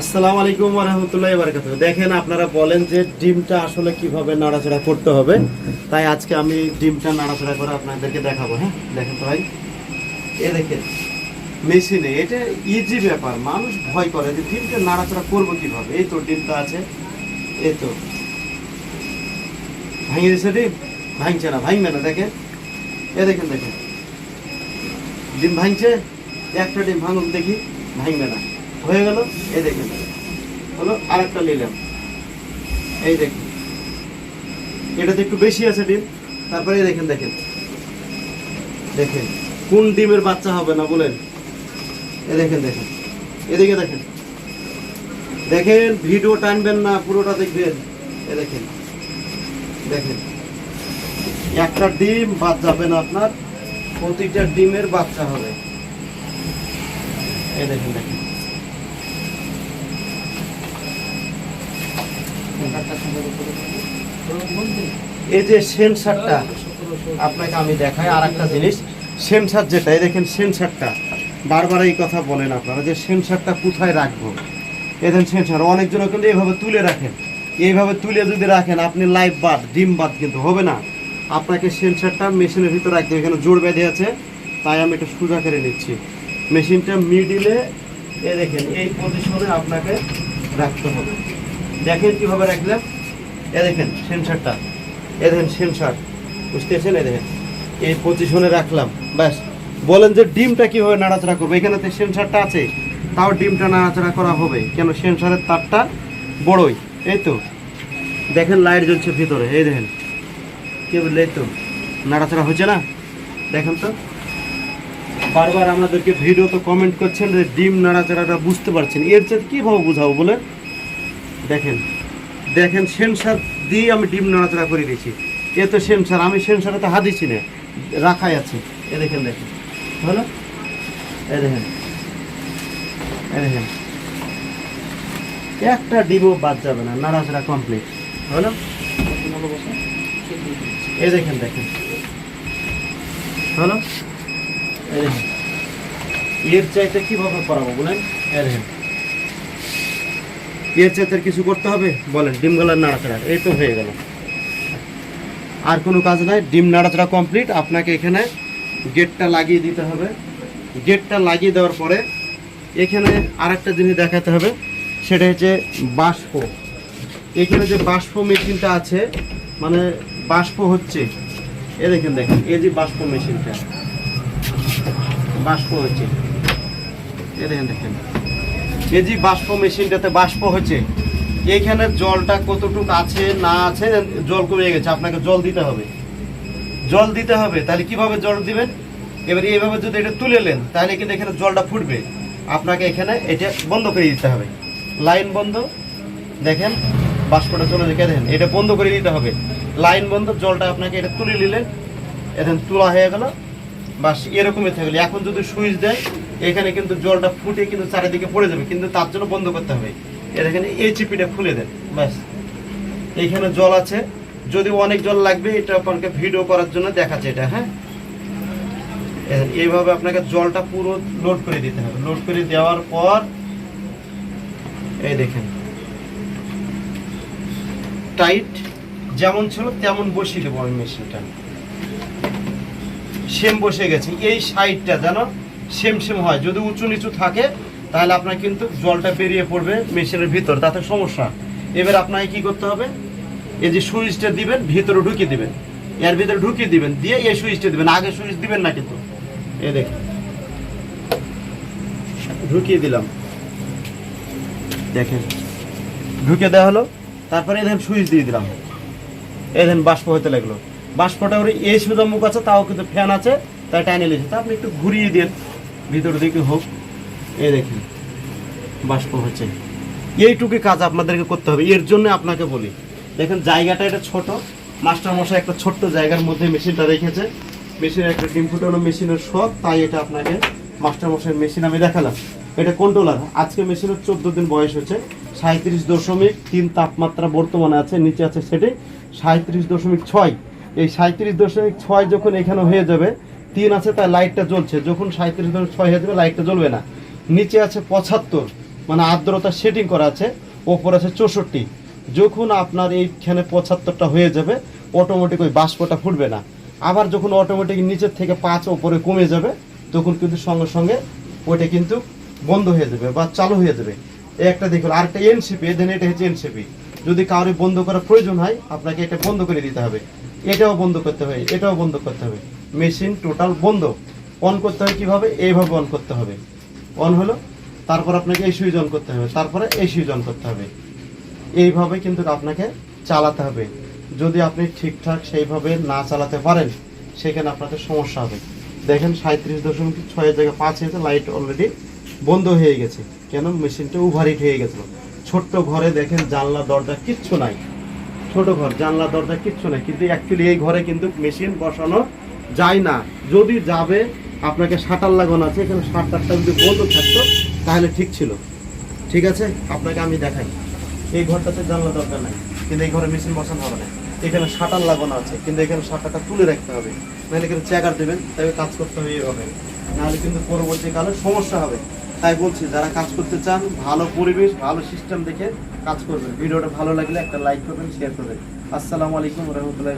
আসসালামু আলাইকুম রহমতুল্লাহ বারকাত দেখেন আপনারা বলেন যে ডিমটা আসলে কীভাবে নাড়াচাড়া করতে হবে। তাই আজকে আমি ডিমটা নাড়াচাড়া করে আপনাদেরকে দেখাবো হ্যাঁ? দেখেন তো ভাই। এ দেখেন, মেশিনে, এটা ইজি ব্যাপার। মানুষ ভয় করে যে ডিমটা নাড়াচাড়া করব কীভাবে? এই তো ডিমটা আছে, এই তো। ভাঙিয়ে দিচ্ছে ডিম? ভাঙছে না, ভাঙবে না, দেখেন। এ দেখেন দেখেন। ডিম ভাঙছে, একটা ডিম ভাঙুন দেখি, ভাঙবে না। হয়ে গেল, এই দেখেন। হলো আরেকটা নিলাম এই দেখেন। এটাতে একটু বেশি আছে ডিম। তারপরে দেখেন দেখেন। দেখেন, কোন ডিমের বাচ্চা হবে না বলেন? এ দেখেন দেখেন। এদিকে দেখেন। দেখেন, ভিডিও টানবেন না, পুরোটা দেখবেন। এ দেখেন। দেখেন। একটা ডিম বাদ যাবে না আপনার। প্রতিটা ডিমের বাচ্চা হবে। এই দেখেন দেখেন। এই যে সেন্সারটা আপনাকে আমি দেখাই আর একটা জিনিস সেন্সার যেটা, এই দেখেন সেন্সারটা বারবার এই কথা বলেন আপনারা যে সেন্সারটা কোথায় রাখব? এই দেখেন সেন্সার অনেকজন কিন্তু এইভাবে তুলে রাখেন। এইভাবে তুলে যদি রাখেন, আপনি লাইভ বাদ, ডিম বাদ কিন্তু হবে না। আপনাকে সেন্সারটা মেশিনের ভিতরে রাখতে এখানে জোর বেঁধে আছে, তাই আমি এটা সোজা করে নিচ্ছি। মেশিনটা মিডিলে এ দেখেন, এই পজিশনে আপনাকে রাখতে হবে। দেখেন কীভাবে রাখলাম? এ দেখেন সেন্সারটা এ দেখেন সেন্সার বুঝতেছেন এ দেখেন, এই পজিশনে রাখলাম। ব্যাস। বলেন যে ডিমটা কীভাবে নাড়াচাড়া করবে? এখানে তো সেন্সারটা আছে। তাও ডিমটা নাড়াচাড়া করা হবে। কেন? সেন্সারের তারটা বড়ই। এই তো। দেখেন, লাইট জ্বলছে ভিতরে। এই দেখেন। কে বললে? এই তো। নাড়াচাড়া হচ্ছে না? দেখেন তো। বারবার আমাদেরকে ভিডিও তো কমেন্ট করছেন যে ডিম নাড়াচাড়াটা বুঝতে পারছেন। এর চেয়ে কীভাবে বোঝাবো বলেন? দেখেন দেখেন সেন্সার দিয়ে আমি ডিম নড়াচড়া করে দিয়েছি। এ তো সেন্সার আমি সেন্সারে তো হাত দিচ্ছি না, রাখাই আছে। এ দেখেন দেখেন। হলো এ দেখেন। এ দেখেন। একটা ডিমও বাদ যাবে না, নাড়াচাড়া কমপ্লিট হলো এ দেখেন দেখেন। হলো এই দেখেন। এর চাইতে কীভাবে করাবো বলেন? এ দেখেন। এর আর কিছু করতে হবে? বলেন, ডিম গলার নাড়াচাড়া, এই তো হয়ে গেল। আর কোনো কাজ নাই, ডিম নাড়াচাড়া কমপ্লিট। আপনাকে এখানে গেটটা লাগিয়ে দিতে হবে। গেটটা লাগিয়ে দেওয়ার পরে এখানে আরেকটা জিনিস দেখাতে হবে, সেটা হচ্ছে বাষ্প। এখানে যে বাষ্প মেশিনটা আছে মানে বাষ্প হচ্ছে, এ দেখেন দেখেন, এই যে বাষ্প মেশিনটা, বাষ্প হচ্ছে, এ দেখেন দেখেন। এই যে বাষ্প মেশিনটাতে বাষ্প হচ্ছে, এইখানে জলটা কতটুকু আছে, না আছে জল কমে গেছে, আপনাকে জল দিতে হবে। জল দিতে হবে, তাহলে কীভাবে জল দিবেন? এবার এইভাবে যদি এটা তুলে নেন, তাহলে কিন্তু এখানে জলটা ফুটবে। আপনাকে এখানে এটা বন্ধ করে দিতে হবে। লাইন বন্ধ, দেখেন, বাষ্পটা চলে দেখে দেখেন, এটা বন্ধ করে দিতে হবে। লাইন বন্ধ, জলটা আপনাকে এটা তুলে নিলেন এখন তোলা হয়ে গেল, বাস এরকমই থাকলে। এখন যদি সুইচ দেয় এখানে কিন্তু জলটা ফুটে কিন্তু চারিদিকে পড়ে যাবে, কিন্তু তার জন্য বন্ধ করতে হবে। এখানে এই চিপিটা খুলে দেন, ব্যাস। এইখানে জল আছে। যদি অনেক জল লাগবে, এটা আপনাকে ভিডিও করার জন্য দেখাচ্ছে এটা হ্যাঁ? এইভাবে আপনাকে জলটা পুরো লোড করে দিতে হবে। লোড করে দেওয়ার পর, এই দেখেন। টাইট যেমন ছিল তেমন বসিয়ে দেবো আমি মেশিনটা সেম বসে গেছে। এই সাইডটা যেন সেম সেম হয়। যদি উঁচু নিচু থাকে, তাহলে আপনার কিন্তু জলটা বেরিয়ে পড়বে মেশিনের ভিতর, তাতে সমস্যা। এবার আপনাকে কি করতে হবে? এই যে সুইচটা দিবেন, ভিতরে ঢুকিয়ে দিবেন। এর ভিতরে ঢুকিয়ে দিবেন, দিয়ে এই সুইচটা দিবেন। আগে সুইচ দিবেন না কিন্তু। এই দেখেন। ঢুকিয়ে দিলাম। দেখেন। ঢুকে দেওয়া হলো। তারপরে এখানে সুইচ দিয়ে দিলাম। এখানে বাষ্প হতে লাগল। বাষ্পটা ওর এই সুদা মুখ আছে, তাও কিন্তু ফ্যান আছে, তাই টাইনে লেগেছে তা আপনি একটু ঘুরিয়ে দেন। ভিতর দিকে হোক, এই দেখেন, বাষ্প হচ্ছে। এইটুকু কাজ আপনাদেরকে করতে হবে। এর জন্য আপনাকে বলি, দেখেন জায়গাটা এটা ছোট। মাস্টার মশাই একটা ছোট্ট জায়গার মধ্যে মেশিনটা রেখেছে। মেশিনের একটা ডিম ফুটানো মেশিনের শখ তাই এটা আপনাকে মাস্টার মশাইয়ের মেশিন আমি দেখালাম। এটা কন্ট্রোলার আজকে মেশিনের চোদ্দ দিন বয়স হচ্ছে সাঁত্রিশ দশমিক তিন তাপমাত্রা বর্তমানে আছে, নিচে আছে সেটি সাঁত্রিশ দশমিক ছয়। এই সাঁত্রিশ দশমিক ছয় যখন এখানে হয়ে যাবে তিন আছে, তাই লাইটটা জ্বলছে। যখন সাঁত্রিশ দশমিক ছয় হয়ে যাবে, লাইটটা জ্বলবে না। নিচে আছে পঁচাত্তর মানে আর্দ্রতা সেটিং করা আছে, ওপর আছে চৌষট্টি। যখন আপনার এইখানে পঁচাত্তরটা হয়ে যাবে অটোমেটিক ওই বাষ্পটা ফুটবে না। আবার যখন অটোমেটিক নিচের থেকে পাঁচ, ওপরে কমে যাবে, তখন কিন্তু সঙ্গে সঙ্গে ওইটা কিন্তু বন্ধ হয়ে যাবে বা চালু হয়ে যাবে। একটা দেখুন, আরেকটা এনসিপি দেন এটা হচ্ছে এনসিপি যদি কাউরে বন্ধ করার প্রয়োজন হয়, আপনাকে এটা বন্ধ করে দিতে হবে। এটাও বন্ধ করতে হবে, এটাও বন্ধ করতে হবে। মেশিন টোটাল বন্ধ। অন করতে হবে কীভাবে? এইভাবে অন করতে হবে। অন হলো, তারপর আপনাকে এই সুইচ অন করতে হবে, তারপরে এই সুইচ অন করতে হবে। এইভাবে কিন্তু আপনাকে চালাতে হবে। যদি আপনি ঠিকঠাক সেইভাবে না চালাতে পারেন, সেখানে আপনাদের সমস্যা হবে। দেখেন সাঁত্রিশ দশমিক ছয়ের জায়গায় পাঁচ হয়েছে লাইট অলরেডি বন্ধ হয়ে গেছে। কেন? মেশিনটা ওভারহিট হয়ে গেছিল। ছোট্ট ঘরে দেখেন জানলা, দরজা কিচ্ছু নাই। ছোট ঘর, জানলা, দরজা কিচ্ছু নাই। কিন্তু অ্যাকচুয়ালি এই ঘরে কিন্তু মেশিন বসানো যায় না। যদি যাবে, আপনাকে শাটার লাগানো আছে, এখানে শাটারটা যদি বন্ধ থাকতো, তাহলে ঠিক ছিল। ঠিক আছে? আপনাকে আমি দেখাই। এই ঘরটাতে জানলা দরকার নাই, কিন্তু এই ঘরে মেশিন বসানো হবে না। এখানে শাটার লাগানো আছে, কিন্তু এখানে শাটারটা তুলে রাখতে হবে। নাহলে এখানে চেকার দেবেন তাই কাজ করতে হবে এইভাবে। নাহলে কিন্তু পরবর্তীকালে সমস্যা হবে। তাই বলছি, যারা কাজ করতে চান, ভালো পরিবেশ, ভালো সিস্টেম দেখে কাজ করবেন। ভিডিওটা ভালো লাগলে একটা লাইক করবেন শেয়ার করবেন। আসসালামু আলাইকুম রহমতুল্লাহ